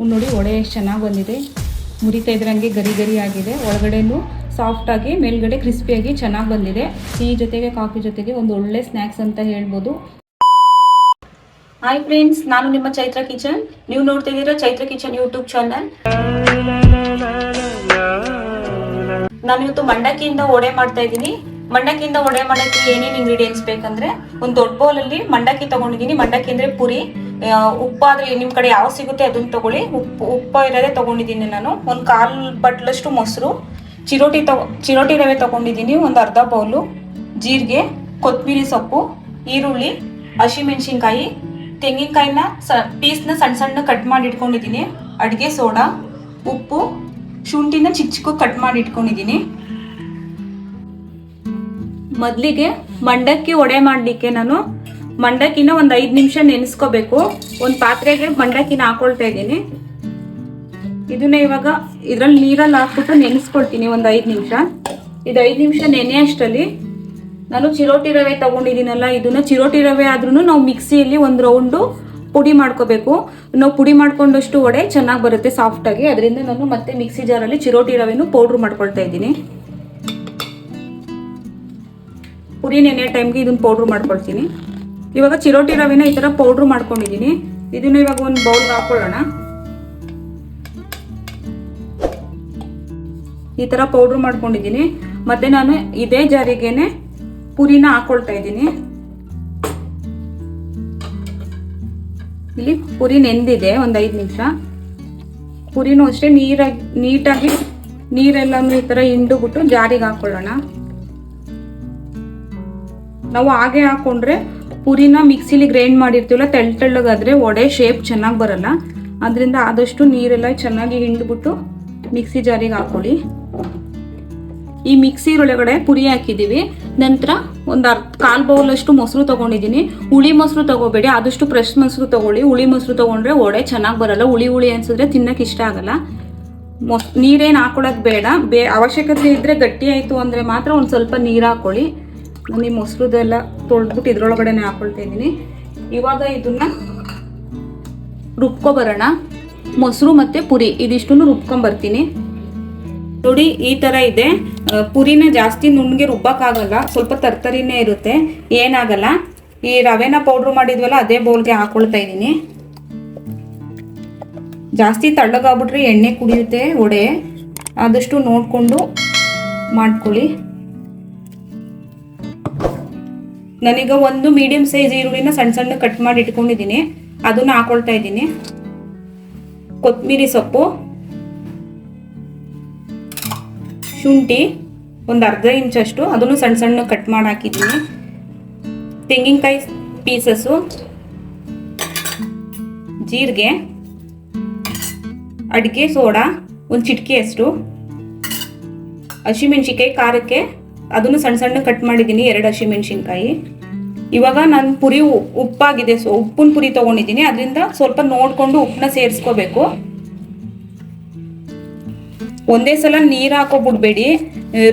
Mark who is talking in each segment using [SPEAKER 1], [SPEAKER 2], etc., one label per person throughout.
[SPEAKER 1] ನೋಡಿ ಒಡೆ ಎಷ್ಟು ಚೆನ್ನಾಗಿ ಬಂದಿದೆ. ಮುರಿತಾ ಇದ್ರಂಗೆ ಗರಿ ಗರಿ ಆಗಿದೆ. ಒಳಗಡೆನೂ ಸಾಫ್ಟಾಗಿ ಮೇಲ್ಗಡೆ ಕ್ರಿಸ್ಪಿಯಾಗಿ ಚೆನ್ನಾಗಿ ಬಂದಿದೆ. ಟೀ ಜೊತೆಗೆ ಕಾಫಿ ಜೊತೆಗೆ ಒಂದು ಒಳ್ಳೆ ಸ್ನ್ಯಾಕ್ಸ್ ಅಂತ ಹೇಳ್ಬೋದು. ಹಾಯ್ ಫ್ರೆಂಡ್ಸ್ ನಾನು ನಿಮ್ಮ ಚೈತ್ರ ಕಿಚನ್. ನೀವು ನೋಡ್ತಾ ಇದ್ದೀರಾ ಚೈತ್ರ ಕಿಚನ್ ಯೂಟ್ಯೂಬ್ ಚಾನಲ್ ನಾನು ಇವತ್ತು ಮಂಡಕ್ಕಿಯಿಂದ ಒಡೆ ಮಾಡ್ತಾ ಇದ್ದೀನಿ. ಮಂಡಕ್ಕಿಯಿಂದ ಒಡೆ ಮಾಡೋಕ್ಕೆ ಏನೇನು ಇಂಗ್ರೀಡಿಯೆಂಟ್ಸ್ ಬೇಕಂದ್ರೆ, ಒಂದು ದೊಡ್ಡ ಬೌಲಲ್ಲಿ ಮಂಡಕ್ಕಿ ತಗೊಂಡಿದ್ದೀನಿ. ಮಂಡಕ್ಕಿ ಅಂದ್ರೆ ಪುರಿ ಉಪ್ಪಾದ್ರೆ ನಿಮ್ಮ ಕಡೆ ಯಾವ ಸಿಗುತ್ತೆ ಅದನ್ನ ತಗೊಳ್ಳಿ. ಉಪ್ಪು ಉಪ್ಪು ಇರೋದೇ ತಗೊಂಡಿದ್ದೀನಿ ನಾನು. ಒಂದು ಕಾಲ್ ಬಟ್ಲಷ್ಟು ಮೊಸರು, ಚಿರೋಟಿ ತಗೊ, ಚಿರೋಟಿ ರವೆ ತಗೊಂಡಿದ್ದೀನಿ, ಒಂದು ಅರ್ಧ ಬೌಲು ಜೀರಿಗೆ ಕೊತ್ತಂಬರಿ ಸೊಪ್ಪು, ಈರುಳ್ಳಿ, ಹಸಿಮೆಣಸಿನ್ಕಾಯಿ, ತೆಂಗಿನಕಾಯಿನ ಸ, ಪೀಸ್ನ ಸಣ್ಣ ಸಣ್ಣ ಕಟ್ ಮಾಡಿ ಇಟ್ಕೊಂಡಿದ್ದೀನಿ. ಅಡುಗೆ ಸೋಡಾ, ಉಪ್ಪು, ಶುಂಠಿನ ಚಿಕ್ಕ ಚಿಕ್ಕ ಕಟ್ ಮಾಡಿ ಇಟ್ಕೊಂಡಿದ್ದೀನಿ. ಮೊದಲಿಗೆ ಮಂಡಕ್ಕಿ ಒಡೆ ಮಾಡಲಿಕ್ಕೆ ನಾನು ಮಂಡಕ್ಕಿನ ಒಂದು ಐದು ನಿಮಿಷ ನೆನೆಸ್ಕೋಬೇಕು. ಒಂದು ಪಾತ್ರೆಗೆ ಮಂಡಕ್ಕಿನ ಹಾಕೊಳ್ತಾ ಇದ್ದೀನಿ. ಇದನ್ನ ಇವಾಗ ಇದ್ರಲ್ಲಿ ನೀರಲ್ಲಿ ಹಾಕ್ಬಿಟ್ಟು ನೆನೆಸ್ಕೊಳ್ತೀನಿ ಒಂದು ಐದು ನಿಮಿಷ. ಇದು ಐದು ನಿಮಿಷ ನೆನೆ ಅಷ್ಟರಲ್ಲಿ. ನಾನು ಚಿರೋಟಿ ರವೆ ತಗೊಂಡಿದ್ದೀನಲ್ಲ, ಇದನ್ನ ಚಿರೋಟಿ ರವೆ ಆದ್ರೂ ನಾವು ಮಿಕ್ಸಿಯಲ್ಲಿ ಒಂದು ರೌಂಡು ಪುಡಿ ಮಾಡ್ಕೋಬೇಕು. ನಾವು ಪುಡಿ ಮಾಡ್ಕೊಂಡಷ್ಟು ವಡೆ ಚೆನ್ನಾಗಿ ಬರುತ್ತೆ ಸಾಫ್ಟಾಗಿ. ಅದರಿಂದ ನಾನು ಮತ್ತೆ ಮಿಕ್ಸಿ ಜಾರಲ್ಲಿ ಚಿರೋಟಿ ರವೆನು ಪೌಡ್ರ್ ಮಾಡ್ಕೊಳ್ತಾ ಇದ್ದೀನಿ. ಪುರಿ ನೆನೆ ಟೈಮ್ಗೆ ಇದನ್ನ ಪೌಡ್ರ್ ಮಾಡ್ಕೊಳ್ತೀನಿ. ಇವಾಗ ಚಿರೋಟಿ ರವೆನ ಈ ಥರ ಪೌಡ್ರ್ ಮಾಡ್ಕೊಂಡಿದ್ದೀನಿ. ಇದನ್ನ ಇವಾಗ ಒಂದು ಬೌಲ್ಗೆ ಹಾಕೊಳ್ಳೋಣ. ಈ ಥರ ಪೌಡ್ರ್ ಮಾಡ್ಕೊಂಡಿದ್ದೀನಿ. ಮತ್ತೆ ನಾನು ಇದೇ ಜಾರಿಗೆನೆ ಪುರಿನ ಹಾಕೊಳ್ತಾ ಇದ್ದೀನಿ. ಇಲ್ಲಿ ಪುರಿ ನೆಂದಿದೆ, ಒಂದು ಐದು ನಿಮಿಷ. ಪುರಿನೂ ಅಷ್ಟೇ ನೀರಾಗಿ, ನೀಟಾಗಿ ನೀರೆಲ್ಲನೂ ಈ ಥರ ಹಿಂಡುಬಿಟ್ಟು ಜಾರಿಗೆ ಹಾಕೊಳ್ಳೋಣ. ನಾವು ಹಾಗೆ ಹಾಕೊಂಡ್ರೆ ಪುರಿನ ಮಿಕ್ಸಿಲಿ ಗ್ರೈಂಡ್ ಮಾಡಿರ್ತೀವಲ್ಲ, ತೆಳ್ ತೆಳ್ಳಗಾದ್ರೆ ವಡೆ ಶೇಪ್ ಚೆನ್ನಾಗಿ ಬರಲ್ಲ. ಅದರಿಂದ ಆದಷ್ಟು ನೀರೆಲ್ಲ ಚೆನ್ನಾಗಿ ಹಿಂಡ್ಬಿಟ್ಟು ಮಿಕ್ಸಿ ಜಾರಿಗೆ ಹಾಕೊಳ್ಳಿ. ಈ ಮಿಕ್ಸಿ ಒಳಗಡೆ ಪುರಿ ಹಾಕಿದ್ದೀವಿ. ನಂತರ ಒಂದು ಅರ್ಧ ಕಾಲು ಬೌಲಷ್ಟು ಮೊಸರು ತೊಗೊಂಡಿದ್ದೀನಿ. ಹುಳಿ ಮೊಸರು ತಗೋಬೇಡಿ, ಆದಷ್ಟು ಫ್ರೆಶ್ ಮೊಸರು ತೊಗೊಳ್ಳಿ. ಹುಳಿ ಮೊಸರು ತೊಗೊಂಡ್ರೆ ವಡೆ ಚೆನ್ನಾಗಿ ಬರಲ್ಲ. ಹುಳಿ ಹುಳಿ ಅನ್ಸಿದ್ರೆ ತಿನ್ನಕ್ಕೆ ಇಷ್ಟ ಆಗಲ್ಲ. ಮೊಸ್ ನೀರೇನು ಹಾಕೊಳ್ಳೋದು ಬೇಡ. ಬೇ ಅವಶ್ಯಕತೆ ಇದ್ದರೆ ಗಟ್ಟಿ ಆಯಿತು ಅಂದರೆ ಮಾತ್ರ ಒಂದು ಸ್ವಲ್ಪ ನೀರು ಹಾಕೊಳ್ಳಿ. ನಾನು ಈ ಮೊಸರುದೆಲ್ಲ ತೊಳೆದ್ಬಿಟ್ಟು ಇದ್ರೊಳಗಡೆನೆ ಹಾಕೊಳ್ತಾ ಇದ್ದೀನಿ. ಇವಾಗ ಇದನ್ನ ರುಬ್ಕೊಬರೋಣ. ಮೊಸರು ಮತ್ತು ಪುರಿ ಇದಿಷ್ಟು ರುಬ್ಕೊಂಬರ್ತೀನಿ. ನೋಡಿ, ಈ ಥರ ಇದೆ. ಪುರಿನ ಜಾಸ್ತಿ ನುಣ್ಣಗೆ ರುಬ್ಬಕ್ಕಾಗಲ್ಲ, ಸ್ವಲ್ಪ ತರ್ತರಿನೇ ಇರುತ್ತೆ, ಏನಾಗಲ್ಲ. ಈ ರವೆನ ಪೌಡ್ರ್ ಮಾಡಿದ್ವಲ್ಲ, ಅದೇ ಬೌಲ್ಗೆ ಹಾಕೊಳ್ತಾ ಇದ್ದೀನಿ. ಜಾಸ್ತಿ ತಳ್ಳಗಾಗ್ಬಿಟ್ರೆ ಎಣ್ಣೆ ಕುಡಿಯುತ್ತೆ, ಒಡೆ. ಆದಷ್ಟು ನೋಡಿಕೊಂಡು ಮಾಡ್ಕೊಳ್ಳಿ. ನಾನೀಗ ಒಂದು ಮೀಡಿಯಂ ಸೈಜ್ ಈರುಳ್ಳಿನ ಸಣ್ಣ ಸಣ್ಣ ಕಟ್ ಮಾಡಿ ಇಟ್ಕೊಂಡಿದ್ದೀನಿ. ಅದನ್ನ ಹಾಕೊಳ್ತಾ ಇದ್ದೀನಿ. ಕೊತ್ತಂಬರಿ ಸೊಪ್ಪು. ಶುಂಠಿ ಒಂದು ಅರ್ಧ ಇಂಚಷ್ಟು ಅದನ್ನು ಸಣ್ಣ ಸಣ್ಣ ಕಟ್ ಮಾಡಿ ಹಾಕಿದ್ದೀನಿ. ತೆಂಗಿನಕಾಯಿ ಪೀಸಸ್ಸು ಜೀರಿಗೆ. ಅಡಿಕೆ, ಸೋಡಾ, ಒಂದು ಚಿಟಿಕೆಯಷ್ಟು ಹಸಿಮೆಣ್ಸಿನ್ಕಾಯಿ, ಖಾರಕ್ಕೆ ಅದನ್ನು ಸಣ್ಣ ಸಣ್ಣ ಕಟ್ ಮಾಡಿದ್ದೀನಿ, ಎರಡು ಹಸಿಮೆಣ್ಸಿನ್ಕಾಯಿ ಇವಾಗ ನಾನು ಪುರಿ ಉಪ್ಪಾಗಿದೆ, ಸೊ ಉಪ್ಪಿನ ಪುರಿ ತೊಗೊಂಡಿದ್ದೀನಿ. ಅದರಿಂದ ಸ್ವಲ್ಪ ನೋಡಿಕೊಂಡು ಉಪ್ಪನ್ನ ಸೇರಿಸ್ಕೋಬೇಕು. ಒಂದೇ ಸಲ ನೀರು ಹಾಕೋಬಿಡ್ಬೇಡಿ.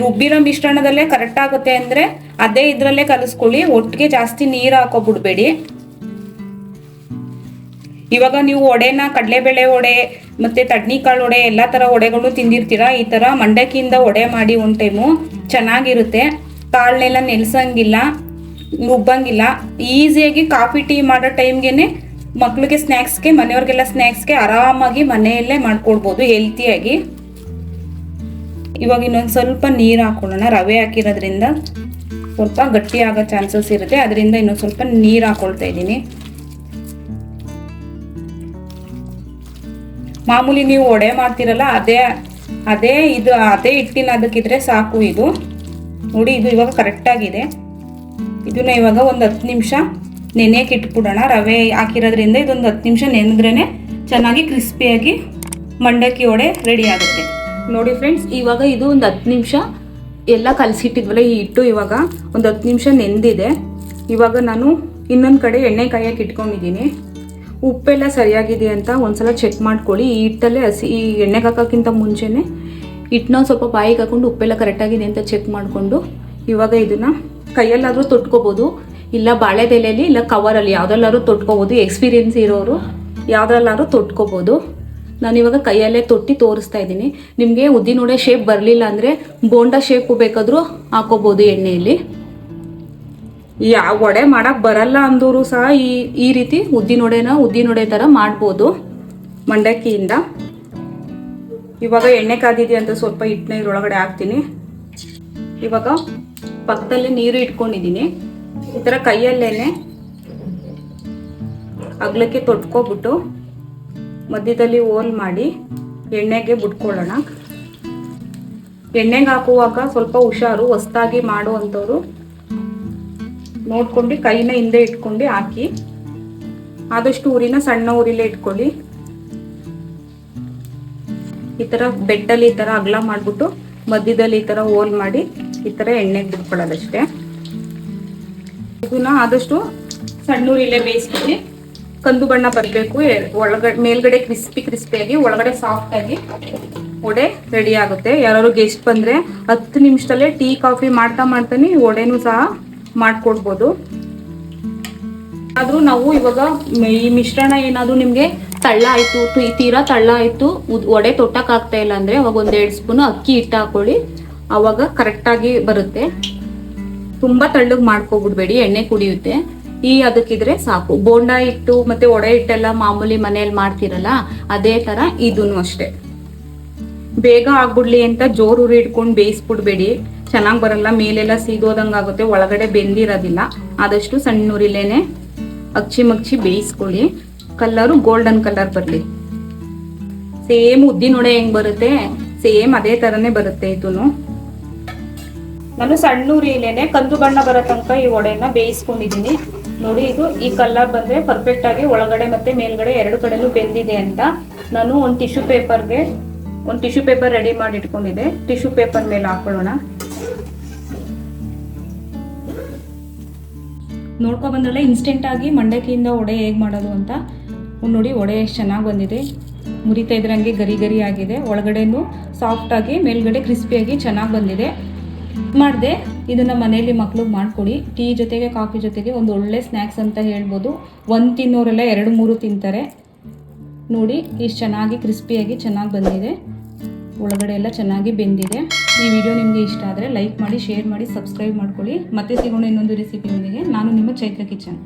[SPEAKER 1] ರುಬ್ಬಿರೋ ಮಿಶ್ರಣದಲ್ಲೇ ಕರೆಕ್ಟ್ ಆಗುತ್ತೆ ಅಂದರೆ ಅದೇ ಇದರಲ್ಲೇ ಕಲಿಸ್ಕೊಳ್ಳಿ. ಒಟ್ಟಿಗೆ ಜಾಸ್ತಿ ನೀರು ಹಾಕೋಬಿಡ್ಬೇಡಿ. ಇವಾಗ ನೀವು ವಡೆನ, ಕಡಲೆಬೇಳೆ ಒಡೆ ಮತ್ತೆ ತಡ್ನಿಕಾಳು ಒಡೆ ಎಲ್ಲ ಥರ ಒಡೆಗಳು ತಿಂದಿರ್ತೀರಾ? ಈ ಥರ ಮಂಡಕ್ಕಿಯಿಂದ ಒಡೆ ಮಾಡಿ ಒಂದು ಟೈಮು ಚೆನ್ನಾಗಿರುತ್ತೆ. ಕಾಳನ್ನೆಲ್ಲ ನೆಲೆಸಂಗಿಲ್ಲ, ರುಬ್ಬಂಗಿಲ್ಲ. ಈಸಿಯಾಗಿ ಕಾಫಿ, ಟೀ ಮಾಡೋ ಟೈಮ್ಗೆ ಮಕ್ಳಿಗೆ ಸ್ನ್ಯಾಕ್ಸ್ಗೆ ಮನೆಯವ್ರಿಗೆಲ್ಲ ಸ್ನ್ಯಾಕ್ಸ್ಗೆ ಆರಾಮಾಗಿ ಮನೆಯಲ್ಲೇ ಮಾಡ್ಕೊಡ್ಬೋದು ಹೆಲ್ತಿಯಾಗಿ ಇವಾಗ ಇನ್ನೊಂದು ಸ್ವಲ್ಪ ನೀರು ಹಾಕೊಳ್ಳೋಣ. ರವೆ ಹಾಕಿರೋದ್ರಿಂದ ಸ್ವಲ್ಪ ಗಟ್ಟಿ ಆಗೋ ಚಾನ್ಸಸ್ ಇರುತ್ತೆ. ಅದರಿಂದ ಇನ್ನೊಂದು ಸ್ವಲ್ಪ ನೀರು ಹಾಕೊಳ್ತಾ ಇದ್ದೀನಿ. ಮಾಮೂಲಿ ನೀವು ಒಡೆ ಮಾಡ್ತೀರಲ್ಲ, ಅದೇ ಅದೇ ಇದು, ಅದೇ ಹಿಟ್ಟಿನ ಅದಕ್ಕಿದ್ರೆ ಸಾಕು ಇದು. ನೋಡಿ, ಇದು ಇವಾಗ ಕರೆಕ್ಟಾಗಿದೆ ಇದನ್ನ ಇವಾಗ ಒಂದು ಹತ್ತು ನಿಮಿಷ ನೆನೆಯಕ್ಕೆ ಇಟ್ಬಿಡೋಣ. ರವೆ ಹಾಕಿರೋದ್ರಿಂದ ಇದೊಂದು ಹತ್ತು ನಿಮಿಷ ನೆನೆದ್ರೇ ಚೆನ್ನಾಗಿ ಕ್ರಿಸ್ಪಿಯಾಗಿ ಮಂಡಕ್ಕಿ ಒಡೆ ರೆಡಿ ಆಗುತ್ತೆ. ನೋಡಿ ಫ್ರೆಂಡ್ಸ್ ಇವಾಗ ಇದು ಒಂದು ಹತ್ತು ನಿಮಿಷ ಎಲ್ಲ ಕಲಸಿಟ್ಟಿದ್ವಲ್ಲ ಈ ಹಿಟ್ಟು ಇವಾಗ ಒಂದು ಹತ್ತು ನಿಮಿಷ ನೆಂದಿದೆ. ಇವಾಗ ನಾನು ಇನ್ನೊಂದು ಕಡೆ ಎಣ್ಣೆ ಕಾಯಕ್ಕೆ ಇಟ್ಕೊಂಡಿದ್ದೀನಿ. ಉಪ್ಪೆಲ್ಲ ಸರಿಯಾಗಿದೆ ಅಂತ ಒಂದ್ಸಲ ಚೆಕ್ ಮಾಡ್ಕೊಳ್ಳಿ. ಈ ಹಿಟ್ಟಲ್ಲೇ ಹಸಿ, ಈ ಎಣ್ಣೆಗೆ ಹಾಕೋಕ್ಕಿಂತ ಮುಂಚೆನೆ ಹಿಟ್ಟನ್ನ ಸ್ವಲ್ಪ ಬಾಯಿಗೆ ಹಾಕೊಂಡು ಉಪ್ಪೆಲ್ಲ ಕರೆಕ್ಟಾಗಿದೆ ಅಂತ ಚೆಕ್ ಮಾಡಿಕೊಂಡು ಇವಾಗ ಇದನ್ನ ಕೈಯಲ್ಲಾದರೂ ತೊಟ್ಕೋಬೋದು. ಇಲ್ಲ ಬಾಳೆದೆಲೆಯಲ್ಲಿ ಇಲ್ಲ ಕವರಲ್ಲಿ ಯಾವುದಲ್ಲಾದ್ರೂ ತೊಟ್ಕೋಬೋದು. ಎಕ್ಸ್ಪೀರಿಯನ್ಸ್ ಇರೋರು ಯಾವುದ್ರಲ್ಲಾದ್ರೂ ತೊಟ್ಕೋಬೋದು. ನಾನು ಇವಾಗ ಕೈಯಲ್ಲೇ ತೊಟ್ಟಿ ತೋರಿಸ್ತಾ ಇದ್ದೀನಿ. ನಿಮಗೆ ಉದ್ದಿನೋಡೆ ಶೇಪ್ ಬರಲಿಲ್ಲ ಅಂದರೆ ಬೋಂಡ ಶೇಪು ಬೇಕಾದರೂ ಹಾಕೋಬೋದು ಎಣ್ಣೆಯಲ್ಲಿ. ಯಾವ ವಡೆ ಮಾಡಕ್ ಬರಲ್ಲ ಅಂದವರು ಸಹ ಈ ಈ ರೀತಿ ಉದ್ದಿನ ಉಡೆ ಥರ ಮಾಡ್ಬೋದು ಮಂಡಕ್ಕಿಯಿಂದ. ಇವಾಗ ಎಣ್ಣೆ ಕಾದಿದೆ ಅಂತ ಸ್ವಲ್ಪ ಹಿಟ್ಟನ್ನ ಇದ್ರೊಳಗಡೆ ಹಾಕ್ತೀನಿ. ಇವಾಗ ಪಕ್ಕದಲ್ಲಿ ನೀರು ಇಟ್ಕೊಂಡಿದ್ದೀನಿ. ಈ ಥರ ಕೈಯಲ್ಲೇನೆ ಅಗ್ಲಕ್ಕೆ ತೊಟ್ಕೊಬಿಟ್ಟು ಮಧ್ಯದಲ್ಲಿ ಓಲ್ ಮಾಡಿ ಎಣ್ಣೆಗೆ ಬಿಟ್ಕೊಳ್ಳೋಣ. ಎಣ್ಣೆಗೆ ಹಾಕುವಾಗ ಸ್ವಲ್ಪ ಹುಷಾರು, ಹೊಸ್ದಾಗಿ ಮಾಡುವಂಥವ್ರು ನೋಡ್ಕೊಂಡು ಕೈನ ಹಿಂದೆ ಇಟ್ಕೊಂಡು ಹಾಕಿ. ಆದಷ್ಟು ಊರಿನ ಸಣ್ಣ ಊರಿಲೇ ಇಟ್ಕೊಳ್ಳಿ. ಈ ಥರ ಬೆಟ್ಟಲ್ಲಿ ಈ ಥರ ಅಗಲ ಮಾಡಿಬಿಟ್ಟು ಮಧ್ಯದಲ್ಲಿ ಈ ಥರ ಹೋಲ್ ಮಾಡಿ ಈ ಥರ ಎಣ್ಣೆಗೆ ಬಿಟ್ಕೊಳ್ಳೋದಷ್ಟೇ. ಇದನ್ನ ಆದಷ್ಟು ಸಣ್ಣ ಊರಿಲೇ ಬೇಯಿಸ್ಬಿಟ್ಟು ಕಂದು ಬಣ್ಣ ಬರಬೇಕು. ಒಳಗಡೆ ಮೇಲ್ಗಡೆ ಕ್ರಿಸ್ಪಿ ಕ್ರಿಸ್ಪಿಯಾಗಿ, ಒಳಗಡೆ ಸಾಫ್ಟ್ ಆಗಿ ವಡೆ ರೆಡಿ ಆಗುತ್ತೆ. ಯಾರು ಗೆಸ್ಟ್ ಬಂದ್ರೆ ಹತ್ತು ನಿಮಿಷದಲ್ಲೇ ಟೀ, ಕಾಫಿ ಮಾಡ್ತಾ ಮಾಡ್ತಾನೆ ವಡೆನೂ ಸಹ ಮಾಡ್ಕೊಡ್ಬೋದು. ಆದ್ರೂ ನಾವು ಇವಾಗ ಈ ಮಿಶ್ರಣ ಏನಾದ್ರೂ ನಿಮ್ಗೆ ತಳ್ಳ ಆಯ್ತು ತೀರಾ ತಳ್ಳ ಆಯ್ತು ಒಡೆ ವಡೆ ತೊಟ್ಟಕ್ ಆಗ್ತಾ ಇಲ್ಲ ಅಂದ್ರೆ ಅವಾಗ ಒಂದ್ ಎರಡ್ ಸ್ಪೂನ್ ಅಕ್ಕಿ ಹಿಟ್ಟು ಹಾಕೊಳ್ಳಿ. ಅವಾಗ ಕರೆಕ್ಟ್ ಆಗಿ ಬರುತ್ತೆ. ತುಂಬಾ ತಳ್ಳಗ್ ಮಾಡ್ಕೊಬಿಡ್ಬೇಡಿ, ಎಣ್ಣೆ ಕುಡಿಯುತ್ತೆ. ಈ ಅದಕ್ಕಿದ್ರೆ ಸಾಕು. ಬೋಂಡ ಹಿಟ್ಟು ಮತ್ತೆ ವಡೆ ಹಿಟ್ಟೆಲ್ಲ ಮಾಮೂಲಿ ಮನೆಯಲ್ಲಿ ಮಾಡ್ತಿರಲ್ಲ, ಅದೇ ತರ ಇದೂನು ಅಷ್ಟೇ. ಬೇಗ ಆಗ್ಬಿಡ್ಲಿ ಅಂತ ಜೋರು ಉರಿ ಇಟ್ಕೊಂಡು ಬೇಯಿಸ್ಬಿಡ್ಬೇಡಿ. ಚೆನ್ನಾಗಿ ಬರಲ್ಲ, ಮೇಲೆಲ್ಲ ಸೀದೋದಂಗೆ ಆಗುತ್ತೆ, ಒಳಗಡೆ ಬೆಂದಿರೋದಿಲ್ಲ. ಆದಷ್ಟು ಸಣ್ಣ ಉರಿಲೇನೆ ಅಚ್ಚಿ ಮಗ್ಚಿ ಬೇಯಿಸ್ಕೊಳ್ಳಿ. ಕಲರು ಗೋಲ್ಡನ್ ಕಲರ್ ಬರಲಿ. ಸೇಮ್ ಉದ್ದಿನ ಉಡೆ ಹೆಂಗ್ ಬರುತ್ತೆ? ಸೇಮ್ ಅದೇ ತರನೇ ಬರುತ್ತೆ ಇದೂ ನಾನು ಸಣ್ಣ ಉರಿಲೇನೆ ಕಂದು ಬಣ್ಣ ಬರೋ ತನಕ ಈ ವಡೆನ ಬೇಯಿಸ್ಕೊಂಡಿದ್ದೀನಿ ನೋಡಿ ಇದು ಈ ಕಲರ್ ಬಂದ್ರೆ ಪರ್ಫೆಕ್ಟ್ ಆಗಿ ಒಳಗಡೆ ಮತ್ತೆ ಮೇಲ್ಗಡೆ ಎರಡು ಕಡೆನೂ ಬೆಂದಿದೆ ಅಂತ ನಾನು ಒಂದು ಟಿಶ್ಯೂ ಪೇಪರ್ಗೆ ಒಂದು ಟಿಶ್ಯೂ ಪೇಪರ್ ರೆಡಿ ಮಾಡಿ ಇಟ್ಕೊಂಡಿದ್ದೆ. ಟಿಶ್ಯೂ ಪೇಪರ್ ಮೇಲೆ ಹಾಕೊಳ್ಳೋಣ. ನೋಡ್ಕೊ ಬಂದ್ರಲ್ಲ ಇನ್ಸ್ಟೆಂಟ್ ಆಗಿ ಮಂಡಕ್ಕಿಯಿಂದ ವಡೆ ಹೇಗೆ ಮಾಡೋದು ಅಂತ. ನೋಡಿ, ವಡೆ ಎಷ್ಟು ಚೆನ್ನಾಗಿ ಬಂದಿದೆ. ಮುರಿತಾ ಇದ್ರಂಗೆ ಗರಿ ಗರಿ ಆಗಿದೆ. ಒಳಗಡೆನೂ ಸಾಫ್ಟ್ ಆಗಿ, ಮೇಲ್ಗಡೆ ಕ್ರಿಸ್ಪಿಯಾಗಿ ಚೆನ್ನಾಗಿ ಬಂದಿದೆ. ಮಾಡಿದೆ, ಇದನ್ನ ಮನೆಯಲ್ಲಿ ಮಕ್ಳಿಗೆ ಮಾಡ್ಕೊಡಿ. ಟೀ ಜೊತೆಗೆ, ಕಾಫಿ ಜೊತೆಗೆ ಒಂದು ಒಳ್ಳೆ ಸ್ನ್ಯಾಕ್ಸ್ ಅಂತ ಹೇಳ್ಬೋದು. ಒಂದು ತಿನ್ನೋರೆಲ್ಲ ಎರಡು ಮೂರು ತಿಂತಾರೆ. ನೋಡಿ, ಇಷ್ಟು ಚೆನ್ನಾಗಿ ಕ್ರಿಸ್ಪಿಯಾಗಿ ಚೆನ್ನಾಗಿ ಬಂದಿದೆ. ಒಳಗಡೆ ಎಲ್ಲ ಚೆನ್ನಾಗಿ ಬೆಂದಿದೆ. ಈ ವಿಡಿಯೋ ನಿಮಗೆ ಇಷ್ಟ ಆದರೆ ಲೈಕ್ ಮಾಡಿ ಶೇರ್ ಮಾಡಿ ಸಬ್ಸ್ಕ್ರೈಬ್ ಮಾಡ್ಕೊಳ್ಳಿ. ಮತ್ತೆ ಸಿಗೋಣ ಇನ್ನೊಂದು ರೆಸಿಪಿಯೊಂದಿಗೆ ನಾನು ನಿಮ್ಮ ಚೈತ್ರ ಕಿಚನ್.